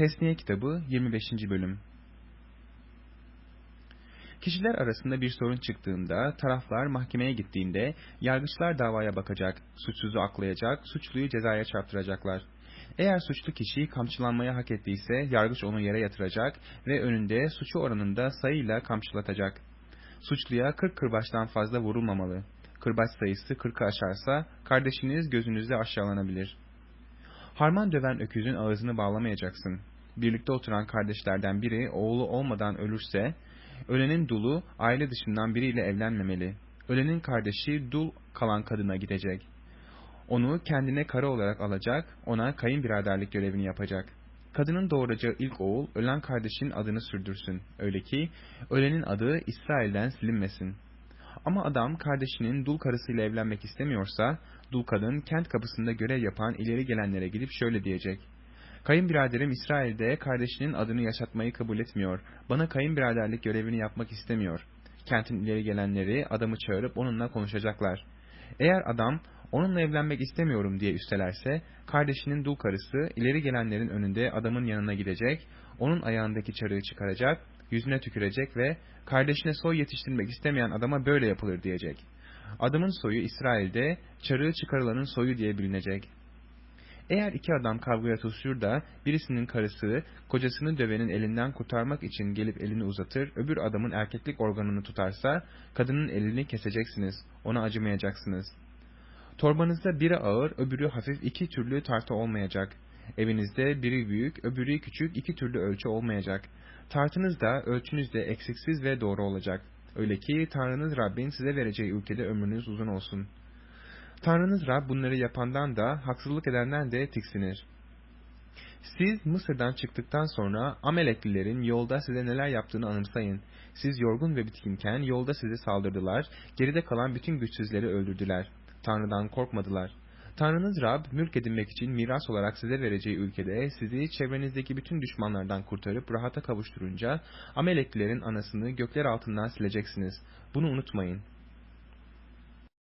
Tesniye kitabı 25. bölüm Kişiler arasında bir sorun çıktığında, taraflar mahkemeye gittiğinde, yargıçlar davaya bakacak, suçsuzu aklayacak, suçluyu cezaya çarptıracaklar. Eğer suçlu kişi kamçılanmaya hak ettiyse, yargıç onu yere yatıracak ve önünde suçu oranında sayıyla kamçılatacak. Suçluya 40 kırbaçtan fazla vurulmamalı. Kırbaç sayısı 40'ı aşarsa, kardeşiniz gözünüzde aşağılanabilir. Harman döven öküzün ağzını bağlamayacaksın. Birlikte oturan kardeşlerden biri oğlu olmadan ölürse, ölenin dulu aile dışından biriyle evlenmemeli. Ölenin kardeşi dul kalan kadına gidecek. Onu kendine karı olarak alacak, ona kayınbiraderlik görevini yapacak. Kadının doğuracağı ilk oğul ölen kardeşin adını sürdürsün. Öyle ki ölenin adı İsrail'den silinmesin. Ama adam kardeşinin dul karısıyla evlenmek istemiyorsa, dul kadın kent kapısında görev yapan ileri gelenlere gidip şöyle diyecek. Kayınbiraderim İsrail'de kardeşinin adını yaşatmayı kabul etmiyor. Bana kayınbiraderlik görevini yapmak istemiyor. Kentin ileri gelenleri adamı çağırıp onunla konuşacaklar. Eğer adam onunla evlenmek istemiyorum diye üstelerse, kardeşinin dul karısı ileri gelenlerin önünde adamın yanına gidecek, onun ayağındaki çarığı çıkaracak, yüzüne tükürecek ve kardeşine soy yetiştirmek istemeyen adama böyle yapılır diyecek. Adamın soyu İsrail'de çarığı çıkarılanın soyu diye bilinecek. Eğer iki adam kavgaya tutuşur da birisinin karısı kocasını dövenin elinden kurtarmak için gelip elini uzatır, öbür adamın erkeklik organını tutarsa kadının elini keseceksiniz, ona acımayacaksınız. Torbanızda biri ağır, öbürü hafif iki türlü tartı olmayacak. Evinizde biri büyük, öbürü küçük iki türlü ölçü olmayacak. Tartınız da ölçünüz de eksiksiz ve doğru olacak. Öyle ki Tanrınız Rabbin size vereceği ülkede ömrünüz uzun olsun. Tanrınız Rab bunları yapandan da haksızlık edenden de tiksinir. Siz Mısır'dan çıktıktan sonra Ameleklilerin yolda size neler yaptığını anımsayın. Siz yorgun ve bitkinken yolda size saldırdılar, geride kalan bütün güçsüzleri öldürdüler. Tanrı'dan korkmadılar. Tanrınız Rab, mülk edinmek için miras olarak size vereceği ülkede sizi çevrenizdeki bütün düşmanlardan kurtarıp rahata kavuşturunca Ameleklilerin anasını gökler altından sileceksiniz. Bunu unutmayın.